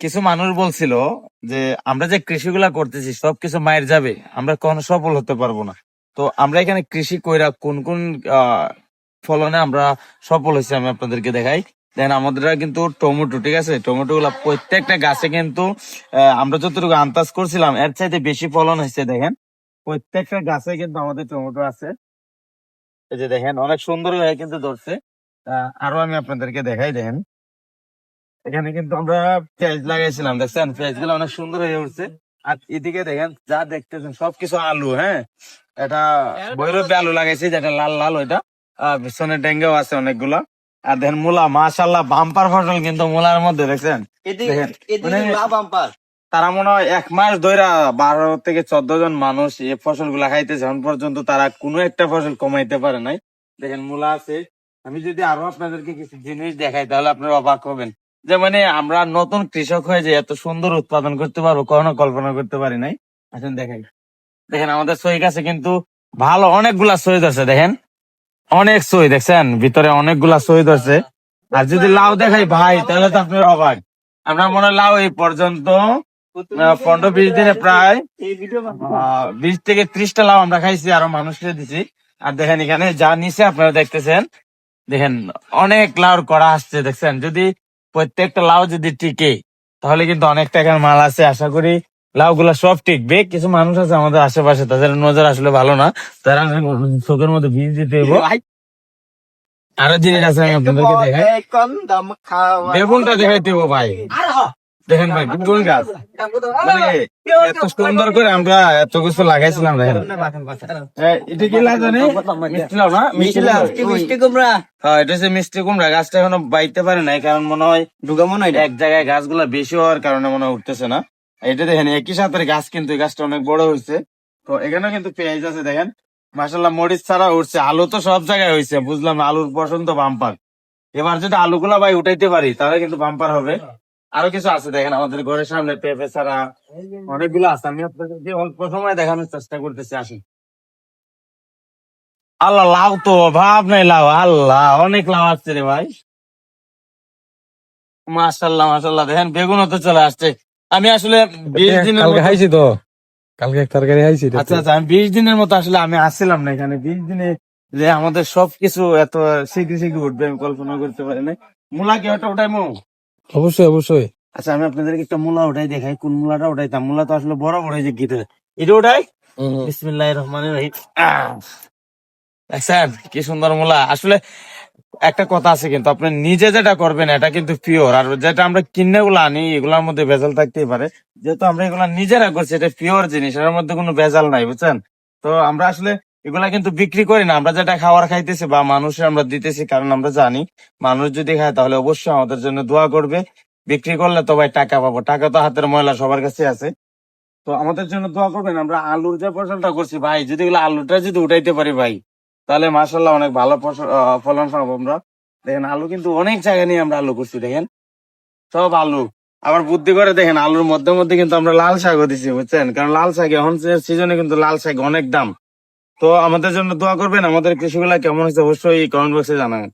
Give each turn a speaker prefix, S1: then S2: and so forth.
S1: কিছু মানুষ বলছিল যে, আমরা যে কৃষিগুলা করতেছি, সবকিছু মায়ের যাবে। আমরা কখনো সফল হতে পারব না। তো আমরা এখানে কৃষি কইরা কোন কোন ফলনে আমরা সফল হয়েছি আমি আপনাদেরকে দেখাই। দেন আমাদের কিন্তু টমেটো, ঠিক আছে? টমেটো গুলা প্রত্যেকটা গাছে কিন্তু আমরা যতটুকু আন্দাজ করছিলাম, এর চাইতে বেশি ফলন হয়েছে, দেখেন। প্রত্যেকটা গাছে কিন্তু আমাদের টমেটো আছে। এই যে দেখেন, অনেক সুন্দর হয়ে কিন্তু ধরছে। আরও আমি আপনাদেরকে দেখাই, দেখেন। এখানে কিন্তু আমরা পেঁয়াজ লাগাইছিলাম দেখছেন? পেঁয়াজগুলো অনেক সুন্দর হয়ে উঠছে। আর এদিকে দেখেন যা দেখতেছেন সবকিছু আলু হ্যাঁ? এটা বৈরবে আলু লাগাইছি যেটা লাল লাল ওইটা। আর পিছনে ডেঙ্গাও আছে অনেকগুলা। আর দেখেন মূলা মাশাল্লাহ বাম্পার ফসল কিন্তু মূলার মধ্যে দেখছেন? তারা মনে হয় এক মাস ধরে বারো থেকে চোদ্দ জন মানুষ এই ফসলগুলা খাইতেছে। এখন পর্যন্ত তারা কোনো একটা ফসল কমাইতে পারে নাই। দেখেন মূলা আছে। আমি যদি আরও আপনাদেরকে কিছু জিনিস দেখাই তাহলে আপনারা অবাক হবেন। যে মানে আমরা নতুন কৃষক হয়ে যে এত সুন্দর উৎপাদন করতে পারব, কখনো কল্পনা করতে পারি নাই। আসেন দেখাই। দেখেন, আমাদের সই গাছে কিন্তু ভালো অনেকগুলা সই ধরছে দেখেন। অনেক সই দেখছেন? ভিতরে অনেকগুলা সই ধরছে আর যদি লাউ দেখাই, ভাই, তাহলে তো আপনার অবাক। আমরা মনে লাউ এই পর্যন্ত পনেরো বিশ দিনে প্রায় বিশ থেকে ত্রিশটা লাউ আমরা খাইছি, আরও মানুষকে দিছি। আর দেখেন এখানে যা নিচে আপনারা দেখতেছেন, দেখেন, অনেক লাউর করা আসছে, দেখছেন? যদি প্রত্যেকটা লাউ যদি টিকে তাহলে কিন্তু অনেক টাকার মাল আছে আশা করি লাউ গুলা সব টিকবে। কিছু মানুষ আছে আমাদের আশেপাশে তাদের নজর আসলে ভালো না। তারা চোখের মধ্যে ভিজ দিতে আরও জিনিস আছে আমি আপনাদেরকে দেখাই। বেগুনটা দেখাইতে দেবো ভাই। দেখেন ভাই বেগুন গাছ? মানে এত সুন্দর করে আমরা এত কিছু লাগাইছিলাম দেখেন। এটা কি লাউ জানি মিষ্টি লাউ না? মিষ্টি লাউ হ্যাঁ এটা হচ্ছে মিষ্টি কুমড়া। গাছটা এখনও বাইতে পারে নাই কারণ মনে হয়
S2: ঢুকামো না এটা?
S1: এক জায়গায় গাছগুলা বেশি হওয়ার কারণে মনে হয় উঠতেছে না। এটা দেখেন একই সাথে গাছ কিন্তু গাছটা অনেক বড় হয়েছে। তো এখানেও কিন্তু পেঁয়াজ আছে দেখেন। মাসাল্লাহ মরিচ ছাড়া উঠছে। আলু তো সব জায়গায় হয়েছে বুঝলাম আলুর পছন্দ বাম্পার। এবার যদি আলুগুলা ভাই উঠাইতে পারি তাহলে কিন্তু বাম্পার হবে। আরও কিছু আছে দেখেন আমাদের ঘরের সামনে পেঁপে ছাড়া অনেকগুলো আছে। আমি আপনাদেরকে অল্প সময় দেখানোর চেষ্টা করতেছি আসুন। আল্লাহ লাউ তো ভাব নাই লাউ। আল্লাহ অনেক লাউ আসছে রে ভাই। মাশাল্লাহ মাশাল্লাহ দেখেন বেগুনও তো চলে আসছে। আমি আসলে বিশ দিনের
S3: কালকে খাইছি তো। কালকে এক তরকারি খাইছি
S1: আচ্ছা আচ্ছা আমি বিশ দিনের মতো আসলে আমি আসছিলাম না এখানে। বিশ দিনে যে আমাদের সবকিছু এত শীঘ্র শীঘ্র উঠবে আমি কল্পনা করতে পারি না মূলা কি ওটা ওটাই মো
S3: অবশ্যই অবশ্যই।
S1: আচ্ছা আমি আপনাদেরকে একটা মূলা ওটাই দেখাই। কোন মূলাটা ওটাইতাম মূলা তো আসলে বড় বড় যে গীতে। এটা ওটাই? বিসমিল্লাহ রহমান রহিম! দেখছেন কি সুন্দর মূলা। আসলে একটা কথা আছে কিন্তু আপনি নিজে যেটা করবেন এটা কিন্তু পিওর আর যেটা আমরা কিনে গুলো আনি এগুলোর মধ্যে ভেজাল থাকতেই পারে। যেহেতু আমরা এগুলা নিজেরা করছি এটা পিওর জিনিস এর মধ্যে কোনো ভেজাল নাই বুঝছেন? তো আমরা আসলে এগুলা কিন্তু বিক্রি করি না। আমরা যেটা খাবার খাইতেছি বা মানুষের আমরা দিতেছি, কারণ আমরা জানি মানুষ যদি খায় তাহলে অবশ্যই আমাদের জন্য দোয়া করবে। বিক্রি করলে তো ভাই টাকা পাবো। টাকা তো হাতের ময়লা সবার কাছে আছে। তো আমাদের জন্য দোয়া করবেন। আমরা আলুর যে ফসলটা করছি ভাই, যদি আলুটা যদি উঠাইতে পারি ভাই, তাহলে মাসাল্লাহ অনেক ভালো ফলন পাবো আমরা। দেখেন আলু কিন্তু অনেক জায়গা নিয়ে আমরা আলু করছি, দেখেন। সব আলু। আবার বুদ্ধি করে দেখেন, আলুর মধ্যে মধ্যে কিন্তু আমরা লাল শাকও দিছি, বুঝছেন? কারণ লাল শাক এখন সিজনে কিন্তু লাল শাক অনেক দাম। তো আমাদের জন্য দোয়া করবেন। আমাদের কৃষিগুলা কেমন হয়েছে অবশ্যই কমেন্ট বক্সে জানাবেন।